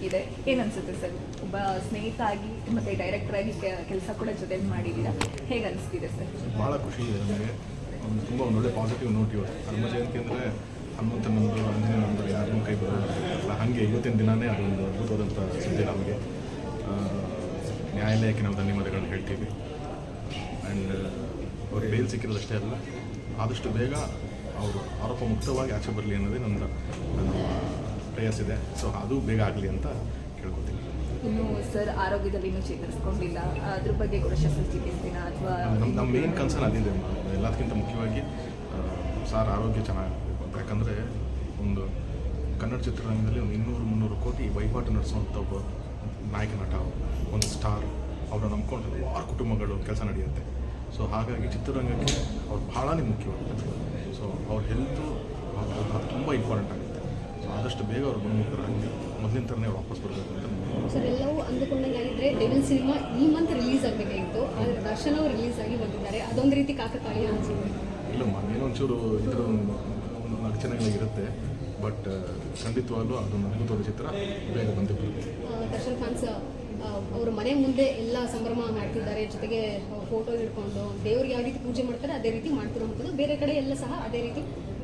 ಸಿಕ್ಕಿದೆ. ಏನನ್ಸುತ್ತೆ ಸರ್? ಒಬ್ಬ ಸ್ನೇಹಿತ ಆಗಿ ಮತ್ತೆ ಡೈರೆಕ್ಟರ್ ಆಗಿ ಕೆಲಸ ಕೂಡ ಜೊತೆಲಿ ಮಾಡಿದ್ದೀರಾ? ಹೇಗೆ ಅನಿಸ್ತಿದೆ ಸರ್? ಭಾಳ ಖುಷಿ ಇದೆ ನನಗೆ ಒಂದು ತುಂಬ ಒಂದು ಒಳ್ಳೆ ಪಾಸಿಟಿವ್ ನೋಟ್ ಇವತ್ತು ಹನುಮ ಜಯಂತಿ ಅಂದರೆ ಹನುಮಂತ ನಂಬರು ಆಂಜನೇಯ ನಂಬರು ಯಾರು ಕೈ ಬರೋಲ್ಲ. ಹಾಗೆ ಇವತ್ತಿನ ದಿನವೇ ಅದೊಂದು ಅದ್ಭುತವಾದಂಥ ಸುದ್ದಿ ನಮಗೆ. ನ್ಯಾಯಾಲಯಕ್ಕೆ ನಾವು ಧನ್ಯವಾದಗಳನ್ನು ಹೇಳ್ತೀವಿ. ಆ್ಯಂಡ್ ಅವ್ರು ಬೇಲ್ ಸಿಕ್ಕಿರೋದಷ್ಟೇ ಅಲ್ಲ, ಆದಷ್ಟು ಬೇಗ ಅವರು ಆರೋಪ ಮುಕ್ತವಾಗಿ ಆಚೆ ಬರಲಿ ಅನ್ನೋದೇ ನನ್ನ ನನ್ನ ಪ್ರಯಾಸ ಇದೆ. ಸೊ ಅದು ಬೇಗ ಆಗಲಿ ಅಂತ ಕೇಳ್ಕೊತೀನಿ. ಇನ್ನು ಸರ್ ಆರೋಗ್ಯದಲ್ಲಿ ಇನ್ನೂ ಚೇತರಿಸ್ಕೊಂಡಿಲ್ಲ. ಅದ್ರ ಬಗ್ಗೆ ಕೂಡ ಶಸ್ತ್ರಚಿಕಿತ್ಸೆನ ಅಥವಾ ನಮ್ಮ ನಮ್ಮ ಮೇನ್ ಕನ್ಸರ್ನ್ ಅದಿದೆ. ಎಲ್ಲದಕ್ಕಿಂತ ಮುಖ್ಯವಾಗಿ ಸರ್ ಆರೋಗ್ಯ ಚೆನ್ನಾಗಿರಬೇಕು ಅಂತ. ಯಾಕಂದರೆ ಒಂದು ಕನ್ನಡ ಚಿತ್ರರಂಗದಲ್ಲಿ ಒಂದು ಇನ್ನೂರು ಮುನ್ನೂರು ಕೋಟಿ ವಹಿವಾಟು ನಡೆಸುವಂಥ ಒಬ್ಬ ನಾಯಕ ನಟ ಒಂದು ಸ್ಟಾರ್ ಅವ್ರನ್ನ ನಂಬ್ಕೊಂಡು ಹಲವಾರು ಕುಟುಂಬಗಳು ಕೆಲಸ ನಡೆಯುತ್ತೆ. ಸೊ ಹಾಗಾಗಿ ಚಿತ್ರರಂಗಕ್ಕೆ ಅವ್ರು ಭಾಳ ಮುಖ್ಯವಾಗುತ್ತೆ ಸೊ ಅವ್ರ ಹೆಲ್ತು ಅದು ತುಂಬ ಇಂಪಾರ್ಟೆಂಟ್ ಆಗುತ್ತೆ ಆದಷ್ಟು ಬೇಗ ಅವ್ರು ಗುಣಮುಖರಾಗಿ ಮೊದಲಿನ ಥರನೇ ವಾಪಸ್ ಬರಬೇಕು ಅಂತ ಸರ್ ಎಲ್ಲವೂ ಅಂದುಕೊಂಡಂಗಾಗಿದ್ರೆ ಡೆವಿಲ್ ಸಿನಿಮಾ ಈ ಮಂತ್ ರಿಲೀಸ್ ಆಗಬೇಕಾಗಿತ್ತು. ಆದರೆ ದರ್ಶನ್ ಅವರು ರಿಲೀಸ್ ಆಗಿ ಬಂದಿದ್ದಾರೆ. ಅದೊಂದು ರೀತಿ ಕಾಕತಾಳೀಯ ಅನಿಸಿದೆ ಇಲ್ಲಮ್ಮ ಏನೋ ಒಂಚೂರು ಇದ್ರ ಅಡಚಣೆಗಳಿರುತ್ತೆ ಬಟ್ ಖಂಡಿತವಾಗ್ಲೂ ಅದೊಂದು ಅದ್ಭುತವಾದ ಚಿತ್ರ ಬೇಗ ಬಂದು ಬರುತ್ತೆ. ದರ್ಶನ್ ಫ್ಯಾನ್ಸ್ ಅವ್ರ ಮನೆ ಮುಂದೆ ಎಲ್ಲ ಸಂಭ್ರಮ ಮಾಡ್ತಿದ್ದಾರೆ. ಜೊತೆಗೆ ಫೋಟೋ ಹಿಡ್ಕೊಂಡು ದೇವ್ರಿಗೆ ಯಾವ ರೀತಿ ಪೂಜೆ ಮಾಡ್ತಾರೆ. ಅದೇ ರೀತಿ ಮಾಡ್ತಿರೋ ಬೇರೆ ಕಡೆ ಎಲ್ಲ ಸಹ ಅದೇ ರೀತಿ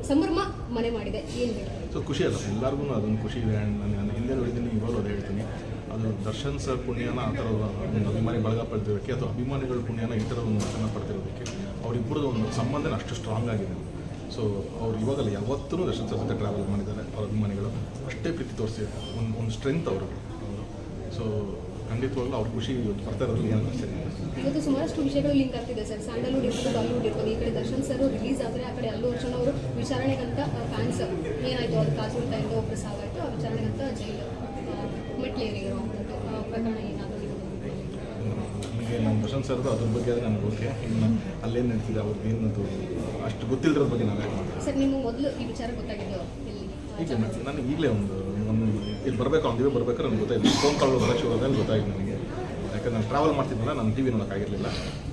ಸಂಭ್ರಮ ಮನೆ ಮಾಡಿದೆ ಏನು ಸೊ ಖುಷಿ ಅಲ್ಲ ಎಲ್ಲರಿಗೂ ಅದೊಂದು ಖುಷಿ ಇದೆ. ಆ್ಯಂಡ್ ನಾನು ಹಿಂದೆ ನೋಡಿದ್ದೀನಿ ಇವಾಗಲೂ ಅದು ಹೇಳ್ತೀನಿ. ಅದು ದರ್ಶನ್ ಸರ್ ಪುಣ್ಯನ ಆ ಥರ ಒಂದು ಅಭಿಮಾನಿ ಬಳಗ ಪಡೆದಿರೋಕ್ಕೆ ಅಥವಾ ಅಭಿಮಾನಿಗಳ ಪುಣ್ಯನ ಈ ಥರ ಒಂದು ದರ್ಶನ ಪಡ್ತಿರೋದಕ್ಕೆ ಅವರಿಬ್ಬರದ್ದು ಒಂದು ಸಂಬಂಧನ ಅಷ್ಟು ಸ್ಟ್ರಾಂಗ್ ಆಗಿದೆ. ಸೊ ಅವ್ರು ಇವಾಗಲ್ಲ ಯಾವತ್ತೂ ದರ್ಶನ್ ಸರ್ ಜೊತೆ ಟ್ರಾವೆಲ್ ಮಾಡಿದ್ದಾರೆ. ಅವ್ರ ಅಭಿಮಾನಿಗಳು ಅಷ್ಟೇ ಪ್ರೀತಿ ತೋರಿಸಿದ್ದಾರೆ ಒಂದು ಒಂದು ಸ್ಟ್ರೆಂತ್ ಅವರು ಸೊ ಖಂಡಿತವಾಗ್ಲೂ ಅವ್ರ ಖುಷಿ ಬರ್ತಾ ಇರೋದು ಏನು ಇವತ್ತು ಸುಮಾರಷ್ಟು ವಿಷಯಗಳು ಲಿಂಕ್ ಆಗ್ತಿದೆ ಸರ್. ಸ್ಯಾಂಡಲ್ವುಡ್ ಇರ್ಬೋದು ಬಾಲಿವುಡ್ ಇರ್ಬೋದು ಈ ಕಡೆ ದರ್ಶನ್ ಸರ್ ರಿಲೀಸ್ ಆದರೆ ಆ ಕಡೆ ಅಲ್ಲೂ ಅರ್ಜುನ್ ಅವರು ವಿಚಾರಣೆಗಂತ ಫ್ಯಾನ್ಸ್ ಏನಾಯಿತು? ಅದು ಕಾಸು ಟೈಮ್ ಒಬ್ಬರು ಸಾವಾಯಿತು ಆ ವಿಚಾರಣೆಗಂತ ಜೈಲು. ಮೆಟ್ಲೇರಿರೋ ಪ್ರಕರಣ ಏನಾದರೂ ನಮ್ಮ ಸರ್ದು ಅದ್ರ ಬಗ್ಗೆ ಆದರೆ ನನಗೆ ಓಕೆ ಇನ್ನು ಅಲ್ಲೇನು ನಡೀತಿದೆ? ಅವ್ರಿಗೆ ಏನದು ಅಷ್ಟು ಗೊತ್ತಿಲ್ಲದ್ರ ಬಗ್ಗೆ ಯಾಕೆ ಮಾಡ್ತೀವಿ ಸರ್ ನಿಮ್ಮ ಮೊದಲು ಈ ವಿಚಾರ ಗೊತ್ತಾಗಿದ್ದು ಈಗ ನಾನು- ನನಗೆ ಈಗಲೇ ಒಂದು ಒಂದು ಇಲ್ಲಿ ಬರಬೇಕು ಅಂದಿವೆ ಬರ್ಬೇಕಾದ್ರೆ ನನಗೆ ಗೊತ್ತಾಯ್ತು. ಫೋನ್ ಕಾಲ್ ಬರೋಕ್ಕೆ ಗೊತ್ತಾಯಿತು ನನಗೆ. ಯಾಕಂದ್ರೆ ನಾನು ಟ್ರಾವೆಲ್ ಮಾಡ್ತಿದ್ದಲ್ಲ ನಾನು ಟಿ ವಿ ನೋಡೋಕ್ಕಾಗಿರಲಿಲ್ಲ.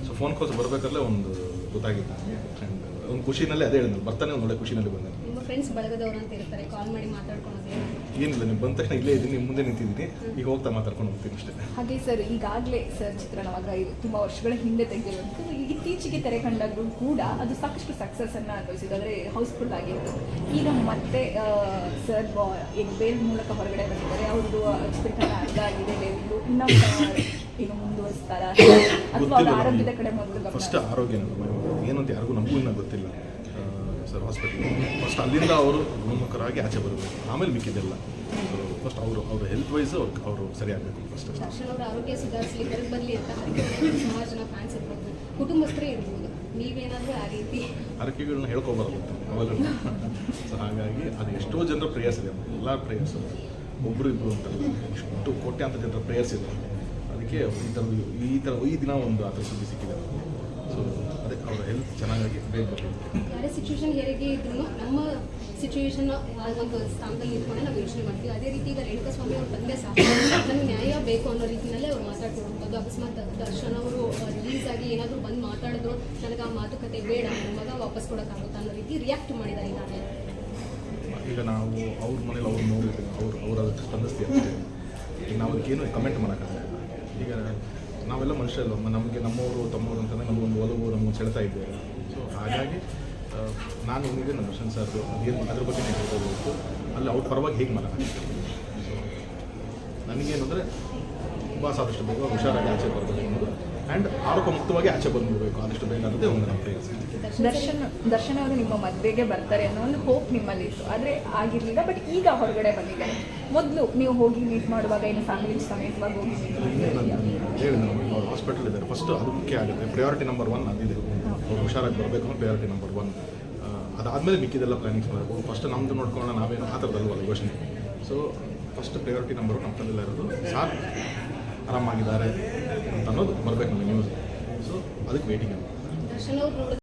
ಸೊ ಫೋನ್ ಕಾಲ್ಸ್ ಬರಬೇಕಾದ್ರೆ ಒಂದು ಗೊತ್ತಾಗಿತ್ತು ನನಗೆ. ಆ್ಯಂಡ್ ಒಂದು ಖುಷಿನಲ್ಲೇ ಅದೇ ಹೇಳಿದ್ರು. ಬರ್ತಾನೆ ಒಂದು ಒಳ್ಳೆ ಖುಷಿನಲ್ಲಿ ಬಂದೆ. ನಿಮ್ಮ ಫ್ರೆಂಡ್ಸ್ ಬಳಗದವರು ಅಂತ ಇರ್ತಾರೆ. ಕಾಲ್ ಮಾಡಿ ಏನಿಲ್ಲ ನೀವು ಬಂದ ತಕ್ಷಣ ಇಲ್ಲೇ ಇದ್ದೀನಿ ಮುಂದೆ ನಿಂತಿದ್ದೀನಿ. ಈಗ ಹೋಗ್ತಾ ಮಾತಾಡ್ಕೊಂಡು ಹೋಗ್ತೀನಿ ಅಷ್ಟೇ. ಹಾಗೆ ಸರ್ ಈಗಾಗಲೇ ಸರ್ ಚಿತ್ರಣವಾಗ ತುಂಬಾ ವರ್ಷಗಳ ಹಿಂದೆ ತೆಗೆದಿರುವಂಥದ್ದು ಈಗ ಇತ್ತೀಚೆಗೆ ತೆರೆ ಕಂಡಾಗಲೂ ಕೂಡ ಅದು ಸಾಕಷ್ಟು ಸಕ್ಸಸ್ ಅನ್ನ ಅನುಭವಿಸಿದೆ ಅಂದರೆ ಹೌಸ್ಫುಲ್ ಆಗಿತ್ತು ಈಗ ಮತ್ತೆ ಸರ್ ಈಗ ಬೇಲ್ ಮೂಲಕ ಹೊರಗಡೆ ಬಂದಿದ್ದಾರೆ. ಅವ್ರದ್ದು ಚಿತ್ರೀಕರಣ ಅರ್ಧ ಆಗಿದೆ ಡೆವಿಲು ಇನ್ನೂ ಈಗ ಮುಂದುವರಿಸ್ತಾರ ಅಥವಾ ಅವ್ರ ಆರೋಗ್ಯದ ಕಡೆ ಮೊದಲು ಫಸ್ಟ್ ಆರೋಗ್ಯ ಏನಂತ ಅಂತ ಯಾರಿಗೂ ನಮಗೂ ಇನ್ನೂ ಗೊತ್ತಿಲ್ಲ. ಸರ್ ಹಾಸ್ಪಿಟಲ್ ಫಸ್ಟ್ ಅಲ್ಲಿಂದ ಅವರು ಗುಣಮುಖರಾಗಿ ಆಚೆ ಬರಬೇಕು. ಆಮೇಲೆ ಮಿಕ್ಕಿದೆಲ್ಲ ಫಸ್ಟ್ ಅವರು ಅವ್ರ ಹೆಲ್ತ್ ವೈಸ್ ಅವ್ರಿಗೆ ಅವರು ಸರಿಯಾಗಬೇಕು ಫಸ್ಟ್ ಅವರ ಆರೋಗ್ಯ ಸುಧಾರಿಸಲಿ ಹೊರಗೆ ಬರಲಿ ಅಂತ ಸುಮಾರು ಜನ ಫ್ಯಾನ್ಸ್ ಇರ್ಬೋದು. ಕುಟುಂಬಸ್ಥರೇ ಇರ್ಬೋದು. ನೀವೇನಾದರೂ ಆ ರೀತಿ ಹರಕೆಗಳನ್ನ ಹೇಳ್ಕೊಬಾರ್ದು ಅವೆಲ್ಲ ಸೊ ಹಾಗಾಗಿ ಅದು ಎಷ್ಟೋ ಜನರ ಪ್ರೇಯರ್ಸ್ ಇದೆ. ಎಲ್ಲ ಪ್ರೇಯರ್ಸ್ ಒಬ್ಬರು ಇಬ್ಬರು ಅಂತಲ್ಲ ಇಷ್ಟು ಕೋಟ್ಯಾಂತರ ಜನರ ಪ್ರೇಯರ್ಸ್ ಇದೆ. ಅದಕ್ಕೆ ಈ ಥರ ಈ ಥರ ಈ ದಿನ ಒಂದು ಆ ಥರ ಸುದ್ದಿ ಸಿಕ್ಕಿದೆ. ಸೊ ಅದೇ ಅವರ ಹೆಲ್ತ್ ಚೆನ್ನಾಗಿ ಬರಬೇಕು ಯಾರೇ ಸಿಚುವೇಶನ್ ಹೇಗೆ ಇದ್ರೂ ನಮ್ಮ ಸಿಚುವೇಶನ್ ಒಂದು ಸ್ಥಾನದಲ್ಲಿ ಇಟ್ಕೊಂಡು ನಾವು ಯೋಚನೆ ಮಾಡ್ತೀವಿ. ಅದೇ ರೀತಿ ಈಗ ರೇಣುಕಾ ಸ್ವಾಮಿ ಅವ್ರ ತಂದೆ ಸಾಕು. ನಮ್ಗೆ ನ್ಯಾಯ ಬೇಕು ಅನ್ನೋ ರೀತಿಯಲ್ಲೇ ಅವ್ರು ಮಾತಾಡ್ತಿರುವಂಥದ್ದು ಅಕಸ್ಮಾತ್ ದರ್ಶನ್ ಅವರು ರಿಲೀಸ್ ಆಗಿ ಏನಾದರೂ ಬಂದು ಮಾತಾಡಿದ್ರು ನನಗೆ ಆ ಮಾತುಕತೆ ಬೇಡ ಮಗ ವಾಪಸ್ ಕೊಡೋಕ್ಕಾಗುತ್ತಾ ಅನ್ನೋ ರೀತಿ ರಿಯಾಕ್ಟ್ ಮಾಡಿದ್ದಾರೆ ನಾನು ಈಗ ನಾವು ಅವ್ರ ಮನೇಲಿ ಅವ್ರು ನೋಡಿದ್ರೆ ಅವ್ರು ಅವ್ರ ಸ್ಪಂದಿಸ್ತೀವಿ ನಾವು ಅದಕ್ಕೇನು ಕಮೆಂಟ್ ಮಾಡೋಕ್ಕಾಗಲ್ಲ. ಈಗ ನಾವೆಲ್ಲ ಮನುಷ್ಯರಲ್ಲ ನಮಗೆ ನಮ್ಮವರು, ತಮ್ಮವರು ಅಂತಂದರೆ ನಮಗೊಂದು ಒಲವು ನಮಗೊಂದು ಸೆಳೆತಾ ಇದ್ದೇವೆ. ಸೊ ಹಾಗಾಗಿ ನಾನು ಏನಿದೆ ನಮ್ಮ ದರ್ಶನ್ ಸರ್ ಏನು ಅದ್ರ ಬಗ್ಗೆ ಹೇಳ್ಕೋಬೇಕು ಅಲ್ಲಿ ಅವ್ರ ಪರವಾಗಿ ಹೇಗೆ ಮಾಡೋಕ್ಕಾಗ್ತದೆ ಸೊ ನನಗೇನಂದರೆ ತುಂಬ ಸಾಕಷ್ಟು ಬೇಗ ಹುಷಾರಾಗಿ ಆಚೆ ಬರಬೇಕು ಅನ್ನೋದು ಆ್ಯಂಡ್ ಆರೋಪ ಮುಕ್ತವಾಗಿ ಆಚೆ ಬಂದುಬಿಡಬೇಕು. ಆದಷ್ಟು ಬೇಗ ಅನ್ನೋದೇ ಒಂದು ನಮ್ಮ ದರ್ಶನ್ ದರ್ಶನ್ ಅವರು ನಿಮ್ಮ ಮದುವೆಗೆ ಬರ್ತಾರೆ ಅನ್ನೋ ಒಂದು ಹೋಪ್ ನಿಮ್ಮಲ್ಲಿ ಇತ್ತು. ಆದರೆ ಆಗಿರಲಿಲ್ಲ ಬಟ್ ಈಗ ಹೊರಗಡೆ ಬಂದಿದ್ದಾರೆ ಮೊದಲು ನೀವು ಹೋಗಿ ಮೀಟ್ ಮಾಡುವಾಗ ಏನು ಫ್ಯಾಮಿಲಿ ಸಮೇತವಾಗಿ ಹೋಗಿ ಮೀಟ್ ಹೇಳಿ ನಾವು ಅವ್ರು ಹಾಸ್ಪಿಟಲ್ ಇದ್ದಾರೆ. ಫಸ್ಟ್ ಅದು ಮುಖ್ಯ ಆಗುತ್ತೆ. ಪ್ರಯಾರಿಟಿ ನಂಬರ್ ಒನ್ ಅದಿದೆ. ಅವ್ರು ಹುಷಾರಾಗಿ ಬರಬೇಕು ಅನ್ನೋ ಪ್ರಯಾರಿಟಿ ನಂಬರ್ ಒನ್ ಅದಾದಮೇಲೆ ಮಿಕ್ಕಿದೆಲ್ಲ ಪ್ಲಾನಿಂಗ್ಸ್ ಮಾಡಬೇಕು. ಫಸ್ಟ್ ನಮ್ಮದು ನೋಡ್ಕೊಂಡು ನಾವೇನು ಆ ಥರದಲ್ವಲ್ಲ ಯೋಚನೆ ಸೊ ಫಸ್ಟ್ ಪ್ರಯಾರಿಟಿ ನಂಬರು ನಮ್ಮ ತಂದೆಲ್ಲ ಇರೋದು. ಸಾರ್ ಆರಾಮಾಗಿದ್ದಾರೆ ಅಂತ ಅನ್ನೋದು ಬರಬೇಕು ನ್ಯೂಸ್ ಸೊ ಅದಕ್ಕೆ ವೇಟಿಂಗ್ ನೋಡಿದ್ರೆ